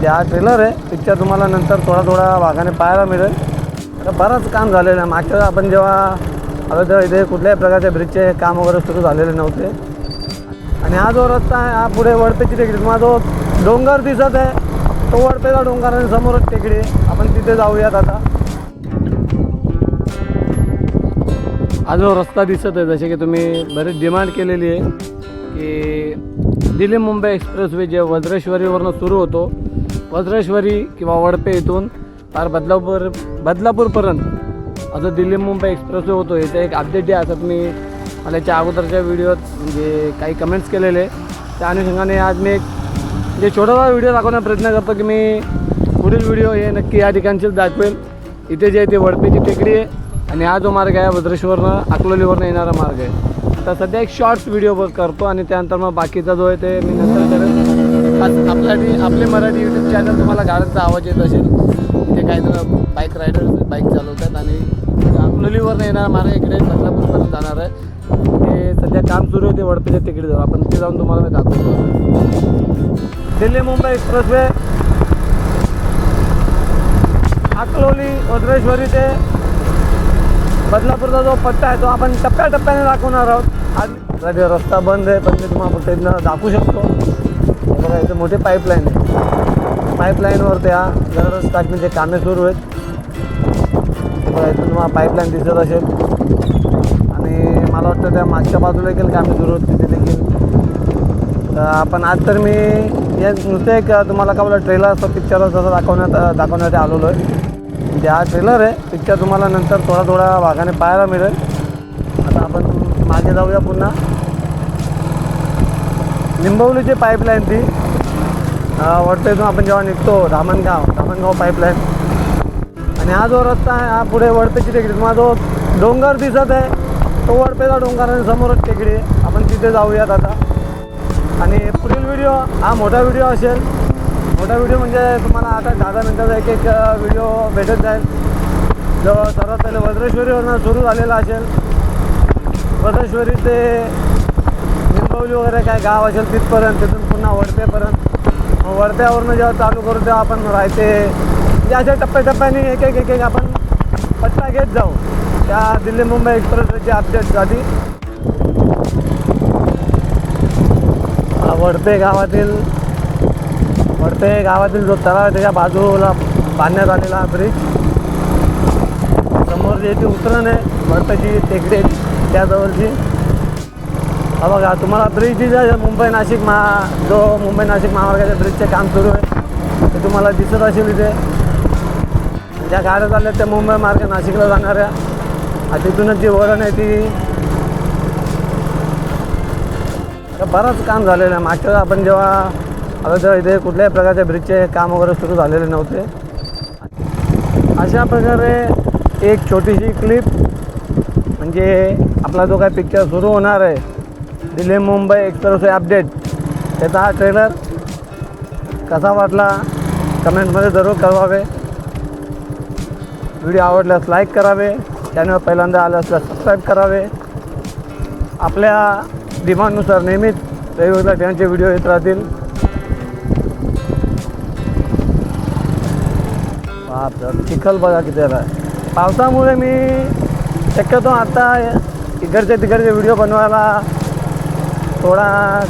म्हणजे हा ट्रेलर आहे. पिक्चर तुम्हाला नंतर थोडा थोडा भागाने पाहायला मिळेल. आता बरंच काम झालेलं आहे. मागच्या आपण जेव्हा आलो तेव्हा इथे कुठल्याही प्रकारच्या ब्रिजचे काम वगैरे सुरू झालेले नव्हते. आणि हा जो रस्ता आहे हा पुढे वडपेची टेकडी. तुम्हाला जो डोंगर दिसत आहे तो वडपेचा डोंगर आणि समोरच टेकडी आहे. आपण तिथे जाऊयात आता. हा जो रस्ता दिसत आहे जसे की तुम्ही बरीच डिमांड केलेली आहे की दिल्ली मुंबई एक्सप्रेसवे जे वज्रेश्वरीवरनं सुरू होतो वज्रेश्वरी किंवा वडपे इथून पार बदलापूर बदलापूरपर्यंत. असं दिल्ली मुंबई एक्सप्रेसवे होतो याचं एक अपडेट जे असतात मी मला याच्या अगोदरच्या व्हिडिओत म्हणजे काही कमेंट्स केलेले. त्या अनुषंगाने आज मी एक म्हणजे छोटासा व्हिडिओ दाखवण्याचा प्रयत्न करतो की मी पुढील व्हिडिओ हे नक्की या ठिकाणचेच दाखवेल. इथे जे आहे ते वडपेची टेकडी आहे आणि हा जो मार्ग आहे भद्रेश्वरनं अकलोलीवरनं येणारा मार्ग आहे. तर सध्या एक शॉर्ट्स व्हिडिओ करतो आणि त्यानंतर मग बाकीचा जो आहे ते मी नंतर करेन आज आपल्यासाठी आपले मराठी यूट्यूब चॅनल तुम्हाला गाड्यांचा आवाज येत असेल. इथे काही जण बाईक रायडर्स बाईक चालवतात आणि अकलोलीवरनं येणार मार्ग इकडे बदलापूरपर्यंत जाणार आहे. ते सध्या काम सुरू आहे ते वडपेच्या तिकडे जाऊ आपण ते जाऊन तुम्हाला मी दाखवतो. दिल्ली मुंबई एक्सप्रेसवे अकलोली वज्रेश्वरी ते बदलापूरचा जो पट्टा आहे तो आपण टप्प्याटप्प्याने दाखवणार आहोत. आज रस्ता बंद आहे पण मी तुम्हाला फक्त दाखवू शकतो. बघा इथे मोठी पाईपलाईन आहे. पाईपलाईनवर त्या दररोज टाकण्याचे कामे सुरू आहेत. बघा इथून तुम्हाला पाईपलाईन दिसत असेल. आणि मला वाटतं त्या मागच्या बाजूला देखील कामे सुरू आहेत तिथे देखील. तर आपण आज तर मी हे नुसतं एक तुम्हाला का बोला ट्रेलर असं पिक्चर जसं दाखवण्यात दाखवण्यासाठी आलेलो आहे म्हणजे हा ट्रेलर आहे. पिक्चर तुम्हाला नंतर थोडा थोडा भागाने पाहायला मिळेल. आता आपण मागे जाऊया पुन्हा. लिंबवलीची पाईपलाईन ती. वाटतं इथून आपण जेव्हा निघतो धामणगाव धामणगाव पाईपलाईन आणि हा जो रस्ता आहे हा पुढे वडपेची टेकडी. तुम्हाला जो डोंगर दिसत आहे तो वडपेचा डोंगर आणि समोरच टेकडी. आहे आपण तिथे जाऊयात आता. आणि पुढील व्हिडिओ हा मोठा व्हिडिओ असेल. मोठा व्हिडिओ म्हणजे तुम्हाला आता दहा दहा मिनटाचा एक एक व्हिडिओ भेटत जाईल. जो सर्वात पहिले वज्रेश्वरीवरनं सुरू झालेला असेल. वज्रेश्वरी ते निंबवली वगैरे काय गाव असेल तिथपर्यंत तिथून पुन्हा वडतेपर्यंत. वडत्यावरनं जेव्हा चालू करू तेव्हा आपण राहते. म्हणजे अशा टप्प्याटप्प्याने एक एक एक एक आपण पट्टा घेत जाऊ. त्या दिल्ली मुंबई एक्सप्रेसची अपडेट झाली. वडते गावातील वडते गावातील जो तलाव आहे त्याच्या बाजूला बांधण्यात आलेला ब्रिज समोर जे ती उतरण आहे वडताची टेकडी त्याजवळची. हा बघा तुम्हाला ब्रिज जे मुंबई नाशिक महा जो मुंबई नाशिक महामार्गाच्या ब्रिजचे काम सुरू आहे ते तुम्हाला दिसत असेल इथे. ज्या गाड्या चालल्या त्या मुंबई मार्ग नाशिकला जाणाऱ्या. आणि तिथूनच जी वळण आहे ती. तर बरंच काम झालेलं आहे. मागच्या आपण जेव्हा आलं तेव्हा इथे कुठल्याही प्रकारच्या ब्रिजचे काम वगैरे सुरू झालेले नव्हते. अशा प्रकारे एक छोटीशी क्लिप म्हणजे आपला जो काही पिक्चर सुरू होणार आहे दिल्ली मुंबई एक्सप्रेस अपडेट. त्याचा हा ट्रेलर कसा वाटला? कमेंटमध्ये जरूर कळवावे. व्हिडिओ आवडल्यास लाईक करावे. चॅनल पहिल्यांदा आलं असल्यास सबस्क्राईब करावे. आपल्या डिमांडनुसार नेहमीच वेगवेगळ्या ठिकाणचे व्हिडिओ येत राहतील. चिखल बघा किती आहे पावसामुळे मी शक्यतो आता इकडचे तिकडचे व्हिडिओ बनवायला थोडा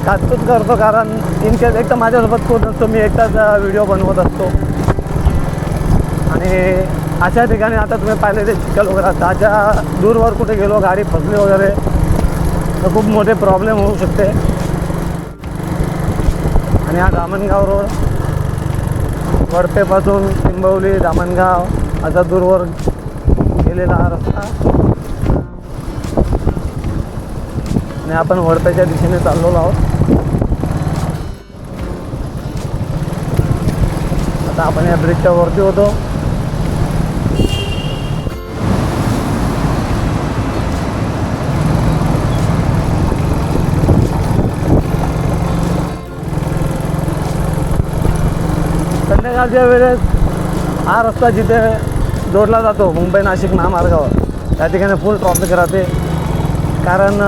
काचकूच करतो कारण इनकेस एक तर माझ्यासोबत कोण नसतो मी एकटाच व्हिडिओ बनवत असतो. आणि अशा ठिकाणी आता तुम्ही पाहिले ते चिखल वगैरे असतं. अशा दूरवर कुठे गेलो गाडी फसली वगैरे तर खूप मोठे प्रॉब्लेम होऊ शकते. आणि हा दामणगाव रोड वडपेपासून लिंबवली दामणगाव असा दूरवर गेलेला हा रस्ता. आणि आपण वडप्याच्या दिशेने चाललेलो आहोत. आता आपण या ब्रिजच्या वरती होतो. संध्याकाळच्या वेळेस हा रस्ता जिथे जोडला जातो मुंबई नाशिक महामार्गावर त्या ठिकाणी फुल ट्रॉफिक राहते. कारण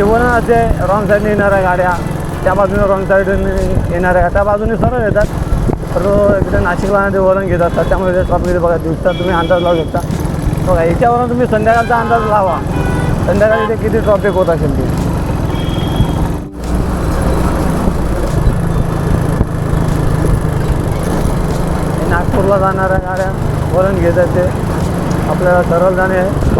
शिवनाचे रॉंग साईडने येणाऱ्या गाड्या त्या बाजूने रॉंग साईडने येणाऱ्या त्या बाजूने सरळ येतात. तर इकडे नाशिकला ते वळण घेत असतात. त्यामुळे ते ट्रॉफिक बघा दिवसात तुम्ही अंदाज लावू शकता. बघा याच्यावरून तुम्ही संध्याकाळचा अंदाज लावा. संध्याकाळी ते किती ट्रॉफिक होत असेल ते? नागपूरला जाणाऱ्या गाड्या वळण घेत आहेत ते. आपल्याला सरळ जाणे आहे.